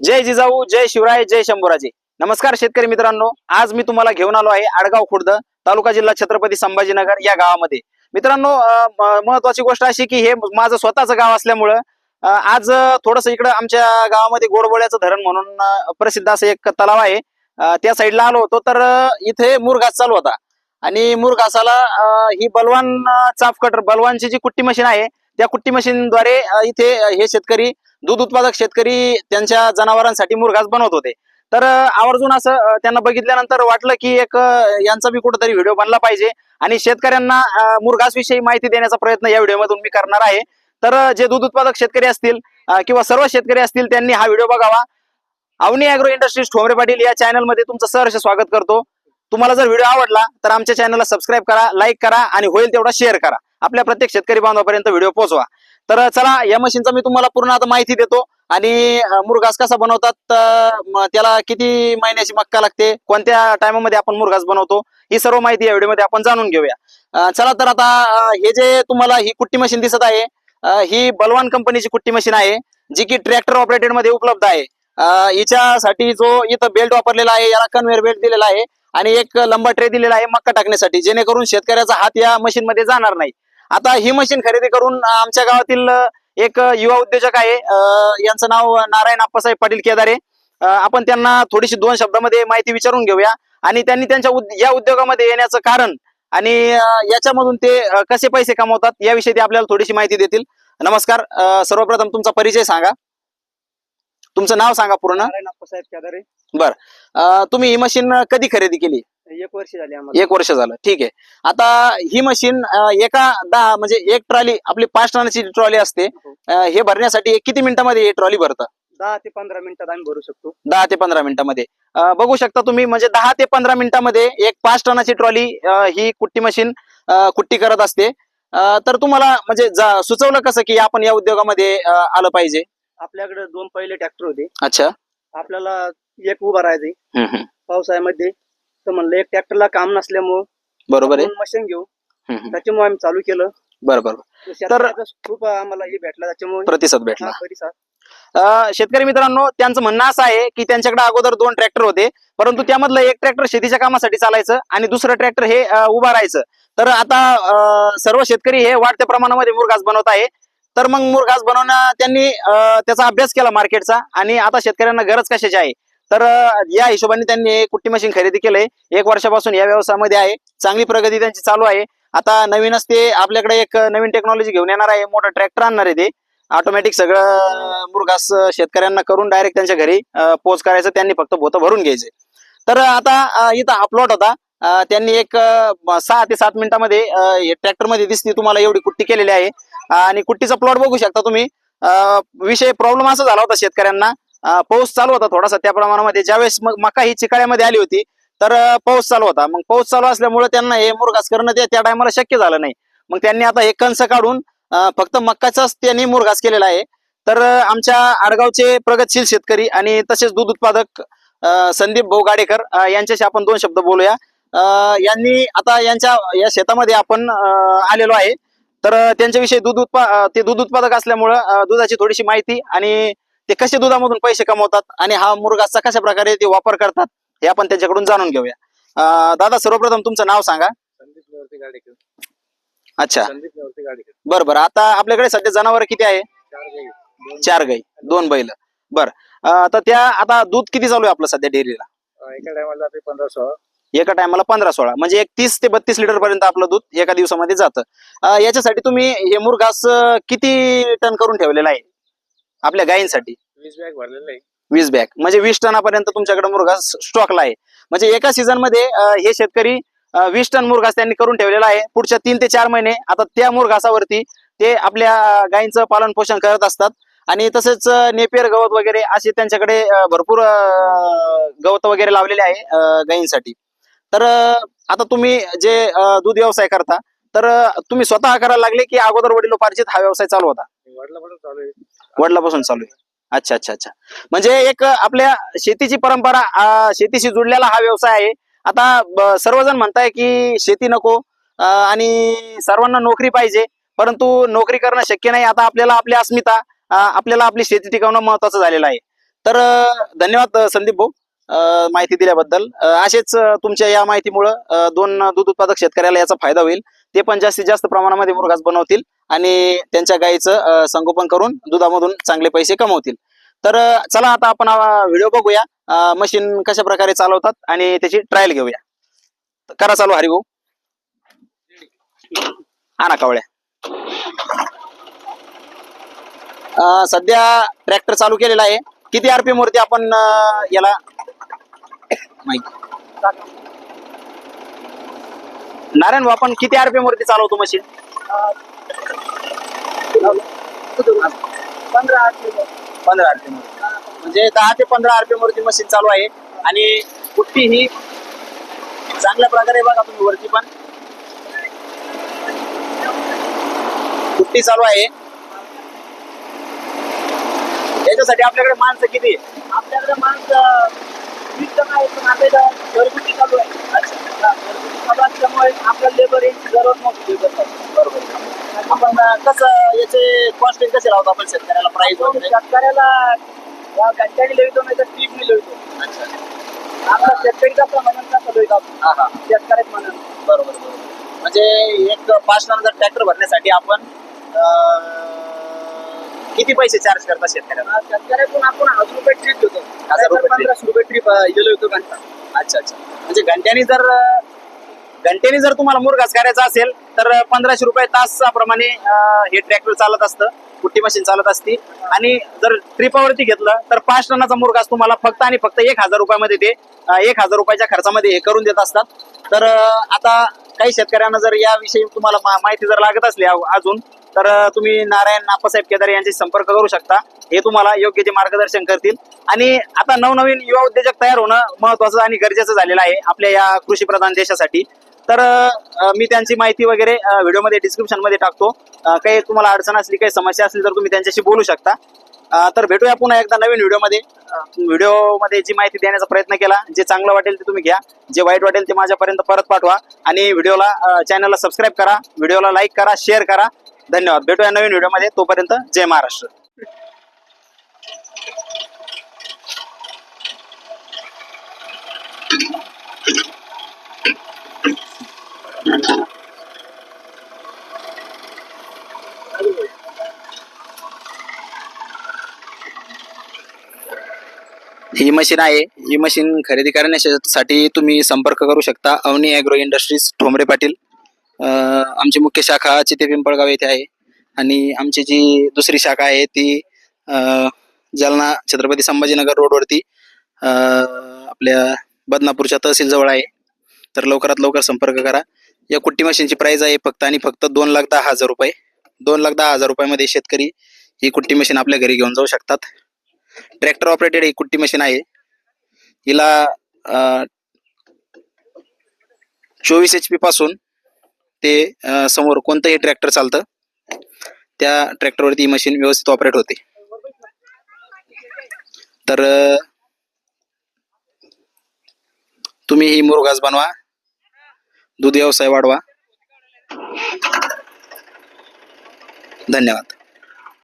जय जिजाऊ जय शिवराय जय शंभूराजे. नमस्कार शेतकरी मित्रांनो आज मी तुम्हाला घेऊन आलो आहे आडगाव खुर्द तालुका जिल्हा छत्रपती संभाजीनगर या गावामध्ये. मित्रांनो महत्वाची गोष्ट अशी की हे माझं स्वतःचं गाव असल्यामुळं आज थोडस इकडं आमच्या गावामध्ये गोडबोळ्याचं धरण म्हणून प्रसिद्ध असं एक तलाव आहे. त्या साईडला आलो होतो तर इथे मुरघास चालू होता. आणि मुरघासाला ही बलवान चाफकटर चाफ कटर बलवानची जी कुट्टी मशीन आहे त्या कुट्टी मशीनद्वारे इथे हे शेतकरी दूध उत्पादक शेतकरी त्यांच्या जनावरांसाठी मुरघास बनवत होते. तर आवर्जून असं त्यांना बघितल्यानंतर वाटलं की एक यांचा मी कुठेतरी व्हिडिओ बनला पाहिजे आणि शेतकऱ्यांना मुरघास विषयी माहिती देण्याचा प्रयत्न या व्हिडिओमधून मी करणार आहे. तर जे दूध उत्पादक शेतकरी असतील किंवा सर्व शेतकरी असतील त्यांनी हा व्हिडिओ बघावा. अवनी अॅग्रो इंडस्ट्रीज ठोंबरे पाटील या चॅनलमध्ये तुमचं सहर्ष स्वागत करतो. तुम्हाला जर व्हिडिओ आवडला तर आमच्या चॅनलला सबस्क्राईब करा लाईक करा आणि होईल तेवढा शेअर करा. आपल्या प्रत्येक शेतकरी बांधवापर्यंत व्हिडिओ पोहोचवा. तर चला या मशीनचा मी तुम्हाला पूर्ण आता माहिती देतो. आणि मुरघास कसा बनवतात त्याला किती महिन्याची मक्का लागते कोणत्या टायमामध्ये आपण मुरघास बनवतो ही सर्व माहिती या व्हिडिओमध्ये आपण जाणून घेऊया. चला तर आता हे जे तुम्हाला ही कुट्टी मशीन दिसत आहे ही बलवान कंपनीची कुट्टी मशीन आहे जी की ट्रॅक्टर ऑपरेटेडमध्ये उपलब्ध आहे. हिच्यासाठी जो इथं बेल्ट वापरलेला आहे याला कन्व्हेअर बेल्ट दिलेला आहे आणि एक लंबा ट्रे दिलेला आहे मक्का टाकण्यासाठी जेणेकरून शेतकऱ्याचा हात या मशीन मध्ये जाणार नाही. आता ही मशीन खरेदी करून आमच्या गावातील एक युवा उद्योजक आहे यांचं नाव नारायण आप्पासाहेब पाटील केदारे. आपण त्यांना थोडीशी दोन शब्दामध्ये माहिती विचारून घेऊया. आणि त्यांनी त्यांच्या उद- या उद्योगामध्ये येण्याचं कारण आणि याच्यामधून ते कसे पैसे कमवतात याविषयी ते आपल्याला थोडीशी माहिती देतील. नमस्कार सर्वप्रथम तुमचा परिचय सांगा. तुमचं नाव सांगा पूर्ण. नारायण आप्पासाहेब केदारे. अं, तुम्ही ही मशीन कधी खरेदी केली? एक वर्ष झाली आम्हाला. एक वर्ष झालं. ठीक आहे. आता ही मशीन एका दहा म्हणजे एक ट्रॉली आपली पाच टनाची ट्रॉली असते. अं, हे भरण्यासाठी किती मिनिटामध्ये ही ट्रॉली भरतं? दहा ते पंधरा मिनिटात आम्ही भरू शकतो. दहा ते पंधरा मिनिटामध्ये. अं, बघू शकता तुम्ही म्हणजे दहा ते पंधरा मिनिटामध्ये एक पाच टनाची ट्रॉली ही कुट्टी मशीन कुट्टी करत असते. अं, तर तुम्हाला म्हणजे जा- सुचवलं कसं की आपण या उद्योगामध्ये अं, आलं पाहिजे? आपल्याकडे दोन पहिले ट्रॅक्टर होते. अच्छा. आपल्याला एक उभा राहायचे हम्म, हम्म. पावसाळ्यामध्ये तर म्हणलं एक ट्रॅक्टरला काम नसल्यामुळं बरोबर आहे. मशीन घेऊ. हम्म. त्याच्यामुळे आम्ही चालू केलं. बरं बरं तर शेतकऱ्याचा खूप आम्हाला हे भेटला त्याच्यामुळे प्रतिसाद भेटला. हा परिसर अं, शेतकरी मित्रांनो त्यांचं म्हणणं असं आहे की त्यांच्याकडे अगोदर दोन ट्रॅक्टर होते परंतु त्यामधलं एक ट्रॅक्टर शेतीच्या कामासाठी चालायचं आणि दुसरं ट्रॅक्टर हे अं, उभा राहायचं. तर आता अं, सर्व शेतकरी हे वाढत्या प्रमाणामध्ये मुरघास बनवत आहे. तर मग मुरघास बनवणं त्यांनी अं, त्याचा अभ्यास केला मार्केटचा आणि आता शेतकऱ्यांना गरज कशाची आहे? तर या हिशोबाने त्यांनी कुट्टी मशीन खरेदी केलंय. एक वर्षापासून या व्यवसायामध्ये आहे. चांगली प्रगती त्यांची चालू आहे. आता नवीनच ते आपल्याकडे एक नवीन टेक्नॉलॉजी घेऊन येणार आहे. मोठा ट्रॅक्टर आणणार आहे ते. ऑटोमॅटिक सगळं मुरगास शेतकऱ्यांना करून डायरेक्ट त्यांच्या घरी पोच करायचं. त्यांनी फक्त भोतं भरून घ्यायचे. तर आता इथं हा प्लॉट होता. त्यांनी एक सहा ते सात मिनिटामध्ये ट्रॅक्टरमध्ये दिसते तुम्हाला एवढी कुट्टी केलेली आहे. आणि कुट्टीचा प्लॉट बघू शकता तुम्ही. विषय प्रॉब्लेम असा झाला होता शेतकऱ्यांना. पाऊस चालू होता थोडासा त्या प्रमाणामध्ये. ज्यावेळेस मग मका ही चिकाळ्यामध्ये आली होती तर पाऊस चालू होता. मग पाऊस चालू असल्यामुळे त्यांना हे मुरघास करणं ते त्या टायमाला शक्य झालं नाही. मग त्यांनी आता हे कंस काढून फक्त मक्काचाच त्यांनी मुरघास केलेला आहे. तर आमच्या आडगावचे प्रगतशील शेतकरी आणि तसेच दूध उत्पादक संदीप भाऊ गाडेकर यांच्याशी आपण दोन शब्द बोलूया. यांनी आता यांच्या या शेतामध्ये आपण आलेलो आहे. तर त्यांच्याविषयी दूध उत्पा ते दूध उत्पादक असल्यामुळं दुधाची थोडीशी माहिती आणि ते कसे दुधामधून पैसे कमवतात आणि हा मुरगाचा कशा प्रकारे ते वापर करतात हे आपण त्यांच्याकडून जाणून घेऊया. दादा सर्वप्रथम तुमचं नाव सांगा. अच्छा. बरं बरं. आता आपल्याकडे सध्या जनावर किती आहे? चार गाई. दोन चार गाई. दोन बैल. बर. तर त्या आता दूध किती चालू आहे आपलं सध्या डेअरीला? एका टायमाला पंधरा सोळा. एका टायमाला पंधरा सोळा. म्हणजे एक तीस ते बत्तीस लिटर पर्यंत आपलं दूध एका दिवसामध्ये जातं. याच्यासाठी तुम्ही हे मुरघास अं, किती टन करून ठेवलेला आहे? आपल्या गायींसाठी? वीस बॅग भरलेलं आहे. वीस बॅग. म्हणजे वीस टनापर्यंत तुमच्याकडे मुरघास स्टॉकला आहे. म्हणजे एका सीझनमध्ये हे शेतकरी वीस टन मुरघास त्यांनी करून ठेवलेला आहे. पुढच्या तीन ते चार महिने आता त्या मुरघासावरती ते आपल्या गायींचं पालन पोषण करत असतात. आणि तसेच नेपियर गवत वगैरे असे त्यांच्याकडे भरपूर गवत वगैरे लावलेले आहे गायींसाठी. तर आता तुम्ही जे दूध व्यवसाय करता तर तुम्ही स्वतः करायला लागले की अगोदर वडिलोपार्जित हा व्यवसाय चालू होता? वडिलापासून चालू आहे. अच्छा अच्छा अच्छा. म्हणजे एक आपल्या शेतीची परंपरा शेतीशी जुडलेला हा व्यवसाय आहे. आता सर्वजण म्हणताय की शेती नको आणि सर्वांना नोकरी पाहिजे परंतु नोकरी करणं शक्य नाही. आता आपल्याला आपली अस्मिता आपल्याला आपली शेती टिकवणं महत्वाचं झालेलं आहे. तर धन्यवाद संदीप भाऊ माहिती दिल्याबद्दल. असेच तुमच्या या माहितीमुळं दोन दूध उत्पादक शेतकऱ्याला याचा फायदा होईल. ते पण जास्तीत जास्त प्रमाणामध्ये मुरघास बनवतील आणि त्यांच्या गायीचं संगोपन करून दुधामधून चांगले पैसे कमवतील. तर चला आता आपण व्हिडिओ बघूया. मशीन कशा प्रकारे चालवतात आणि त्याची ट्रायल घेऊया. करा चालू हरिभाऊ. हा ना कावळ्या. अं, सध्या ट्रॅक्टर चालू केलेला आहे. किती आरपीएम वरती आपण याला? माहिती. नारायण भाऊ आपण किती आरपीएम वरती चालवतो मशीन पंधरा आरपीएम म्हणजे दहा ते पंधरा आरपीएम वरती मशीन चालू आहे. आणि कुट्टी ही चांगल्या प्रकारे बघा तुम्ही वरती पण. कुट्टी चालू आहे? याच्यासाठी आपल्याकडे माणसं किती? आपल्याकडे माणसं पण आता इथं घरगुती चालू आहे. हा, घरगुती चालू असल्यामुळे आपल्या लेबर यांची गरज बरोबर. आपण कसं याचे कॉस्टिंग कसे लावतो आपण शेतकऱ्याला? प्राइस वगैरे? शेतकऱ्याला या घंट्याने लिहितो नाही तर टीपने लिहितो अच्छा. आपला शेतकरी कसं म्हणून कसं लिहितो आपण हा हा. शेतकऱ्याच म्हणून. बरोबर बरोबर. म्हणजे एक पाच टनाचा ट्रॅक्टर भरण्यासाठी आपण किती पैसे चार्ज करता शेतकऱ्याला? आपण हजार रुपये ट्रीप देतो हजार रुपये trip. पंधराशे रुपये ट्रीप गेलो होतो घंटा. अच्छा अच्छा. म्हणजे घंट्यानी जर घंट्यानी जर तुम्हाला मुरघास करायचा असेल तर पंधराशे रुपये तासाप्रमाणे अं, हे ट्रॅक्टर चालत असतं कुट्टी मशीन चालत असती. आणि जर ट्रिपावरती घेतलं तर पाच टनाचा मुरघास तुम्हाला फक्त आणि फक्त एक हजार रुपयामध्ये ते अं, एक हजार रुपयाच्या खर्चामध्ये हे करून देत असतात. तर अं, आता काही शेतकऱ्यांना जर याविषयी तुम्हाला मा- माहिती जर लागत असली अजून तर तुम्ही नारायण नापासाहेब केदार यांशी संपर्क करू शकता. हे तुम्हाला योग्य ते मार्गदर्शन करतील. आणि आता नवनवीन युवा उद्योजक तयार होणं महत्वाचं आणि गरजेचं झालेलं आहे आपल्या या कृषी प्रधान देशासाठी. तर मी त्यांची माहिती वगैरे व्हिडिओमध्ये डिस्क्रिप्शनमध्ये टाकतो. काही तुम्हाला अडचण असली काही समस्या असली तर तुम्ही त्यांच्याशी बोलू शकता. तर भेटूया पुन्हा एकदा नवीन व्हिडिओमध्ये. व्हिडिओमध्ये जी माहिती देण्याचा प्रयत्न केला जे चांगलं वाटेल ते तुम्ही घ्या. जे वाईट वाटेल ते माझ्यापर्यंत परत पाठवा. आणि व्हिडिओला चॅनलला सबस्क्राईब करा. व्हिडिओला लाईक करा शेअर करा. धन्यवाद. भेटूया नवीन व्हिडिओमध्ये. तोपर्यंत जय महाराष्ट्र. ही मशीन आहे. ही मशीन खरेदी करण्यासाठी तुम्ही संपर्क करू शकता. Avani agro industries Thombare Patil. आमची मुख्य शाखा चिते पिंपळगाव येथे आहे. आणि आमची जी दुसरी शाखा आहे ती जालना छत्रपती संभाजीनगर रोडवरती आपल्या बदनापूरच्या तहसील जवळ आहे. तर लवकरात लवकर संपर्क करा. या कुट्टी मशीनची प्राइस आहे फक्त आणि फक्त दोन लाख दहा हजार रुपये. दोन लाख दहा हजार रुपयामध्ये शेतकरी ही कुट्टी मशीन आपल्या घरी घेऊन जाऊ शकतात. ट्रॅक्टर ऑपरेटेड ही कुट्टी मशीन आहे. हिला चोवीस एच पी पासून ते समोर कोणतंही ट्रॅक्टर चालतं त्या ट्रॅक्टरवरती ही मशीन व्यवस्थित ऑपरेट होते. तर तुम्ही ही मुरघास बनवा दूध व्यवसाय वाढवा. धन्यवाद.